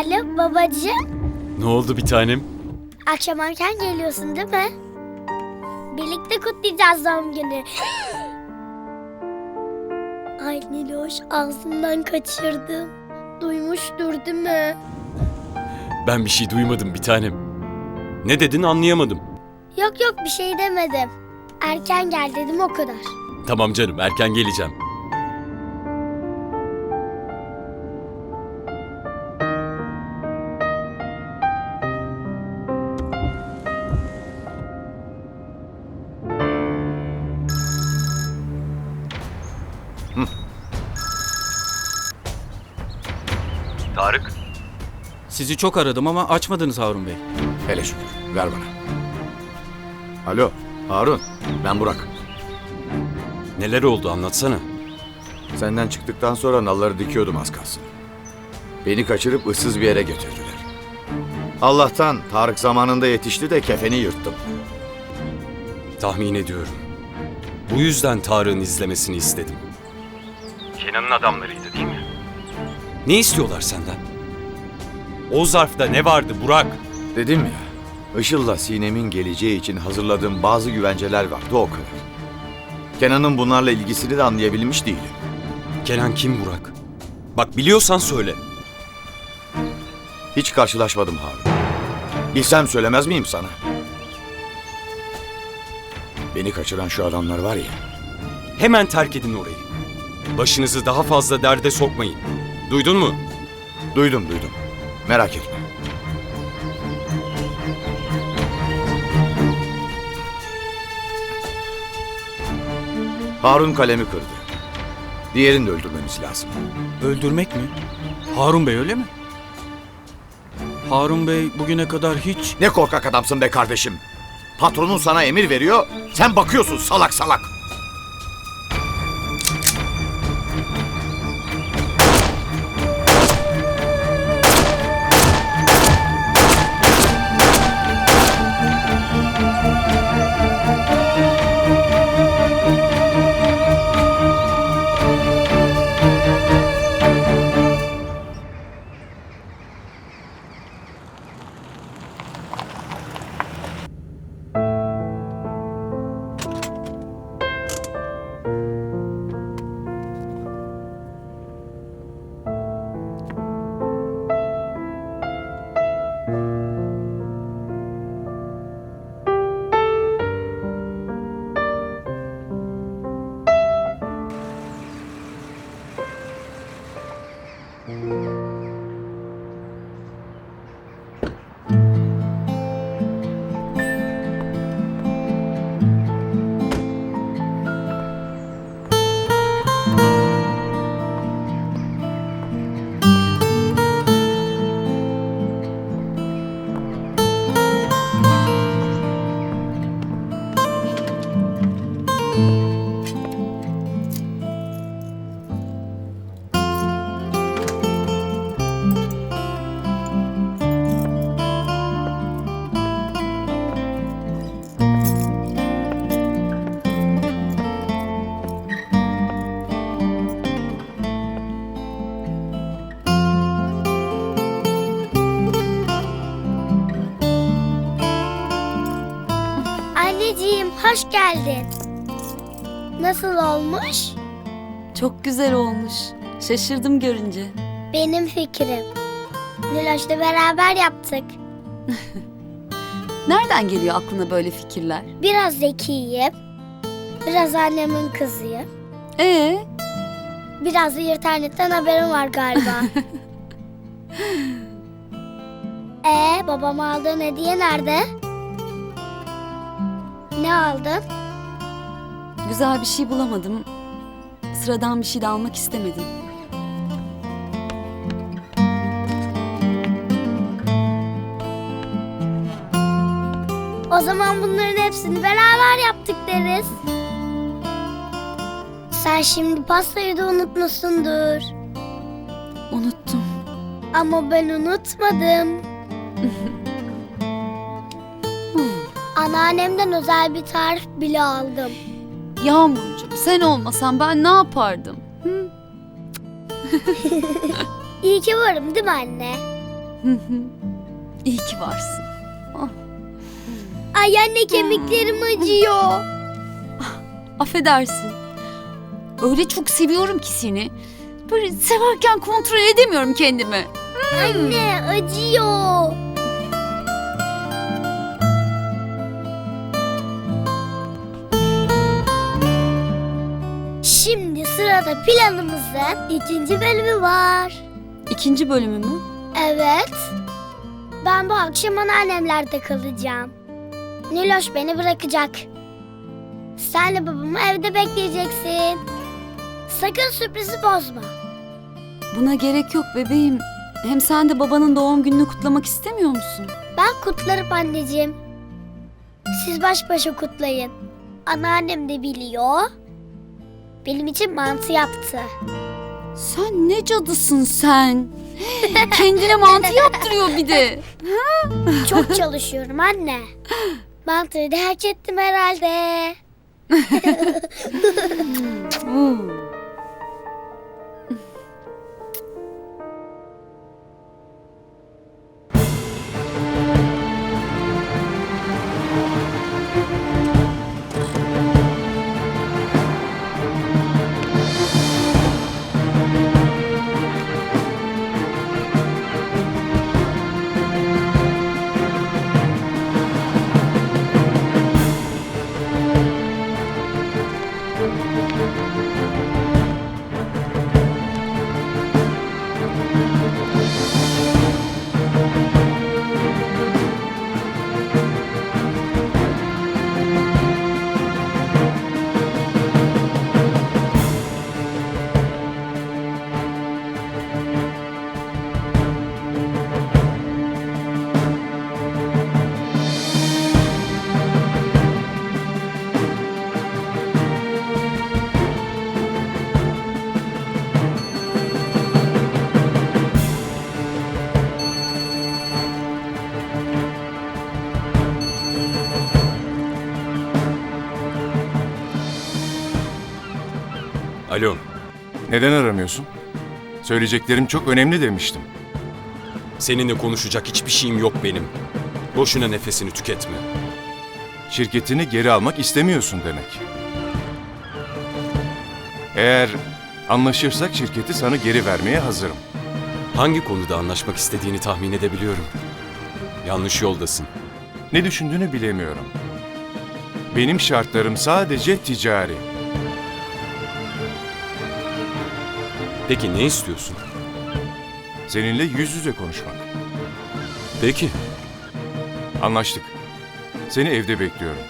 Alo babacığım. Ne oldu bir tanem? Akşam erken geliyorsun değil mi? Birlikte kutlayacağız doğum günü. Ay Niloş ağzından kaçırdım. Duymuştur değil mi? Ben bir şey duymadım bir tanem. Ne dedin anlayamadım. Yok yok bir şey demedim. Erken gel dedim o kadar. Tamam canım erken geleceğim. Tarık. Sizi çok aradım ama açmadınız Harun Bey. Hele şükür. Ver bana. Alo Harun. Ben Burak. Neler oldu anlatsana. Senden çıktıktan sonra nalları dikiyordum az kalsın. Beni kaçırıp ıssız bir yere götürdüler. Allah'tan Tarık zamanında yetişti de kefeni yırttım. Tahmin ediyorum. Bu yüzden Tarık'ın izlemesini istedim. Kenan'ın adamlarıydı değil mi? Ne istiyorlar senden? O zarfta ne vardı Burak? Dedim ya, Işıl'la Sinem'in geleceği için hazırladığım bazı güvenceler vardı o kadar. Kenan'ın bunlarla ilgisini de anlayabilmiş değilim. Kenan kim Burak? Bak biliyorsan söyle. Hiç karşılaşmadım Harun. Bilsem söylemez miyim sana? Beni kaçıran şu adamlar var ya, Hemen terk edin orayı. Başınızı daha fazla derde sokmayın. Duydun mu? duydum duydum. Merak etme. Harun kalemi kırdı. Diğerini de öldürmemiz lazım. Öldürmek mi? Harun Bey öyle mi? Harun Bey bugüne kadar hiç... Ne korkak adamsın be kardeşim. Patronun sana emir veriyor, sen bakıyorsun salak salak. Hoş geldin. Nasıl olmuş? Çok güzel olmuş. Şaşırdım görünce. Benim fikrim. Niloş'la beraber yaptık. Nereden geliyor aklına böyle fikirler? Biraz zekiyim. Biraz annemin kızıyım. Ee, Biraz da internetten haberim var galiba. Ee, babama aldığın hediye nerede? Ne aldın? güzel bir şey bulamadım. Sıradan bir şey de almak istemedim. O zaman bunların hepsini beraber yaptık deriz. Sen şimdi pastayı da unutmuşsundur. Unuttum. Ama ben unutmadım. Anneannemden özel bir tarif bile aldım. Yağmurcuğum sen olmasan ben ne yapardım? Hı? İyi ki varım değil mi anne? İyi ki varsın. Ay anne kemiklerim acıyor. Affedersin. Öyle çok seviyorum ki seni. Böyle severken kontrol edemiyorum kendimi. Anne acıyor. Sırada planımızın ikinci bölümü var. İkinci bölümü mü? Evet. Ben bu akşam anneannemlerde kalacağım. Niloş beni bırakacak. Senle babamı evde bekleyeceksin. Sakın sürprizi bozma. Buna gerek yok bebeğim. Hem sen de babanın doğum gününü kutlamak istemiyor musun? Ben kutlarım anneciğim. Siz baş başa kutlayın. Anneannem de biliyor. Benim için mantı yaptı. Sen ne cadısın sen? Kendine mantı yaptırıyor bir de. Çok çalışıyorum anne. Mantıyı da hak ettim herhalde. Alo. Neden aramıyorsun? Söyleyeceklerim çok önemli demiştim. Seninle konuşacak hiçbir şeyim yok benim. Boşuna nefesini tüketme. Şirketini geri almak istemiyorsun demek. Eğer anlaşırsak şirketi sana geri vermeye hazırım. Hangi konuda anlaşmak istediğini tahmin edebiliyorum. Yanlış yoldasın. Ne düşündüğünü bilemiyorum. Benim şartlarım sadece ticari. Peki ne istiyorsun? Seninle yüz yüze konuşmak. Peki. Anlaştık. Seni evde bekliyorum.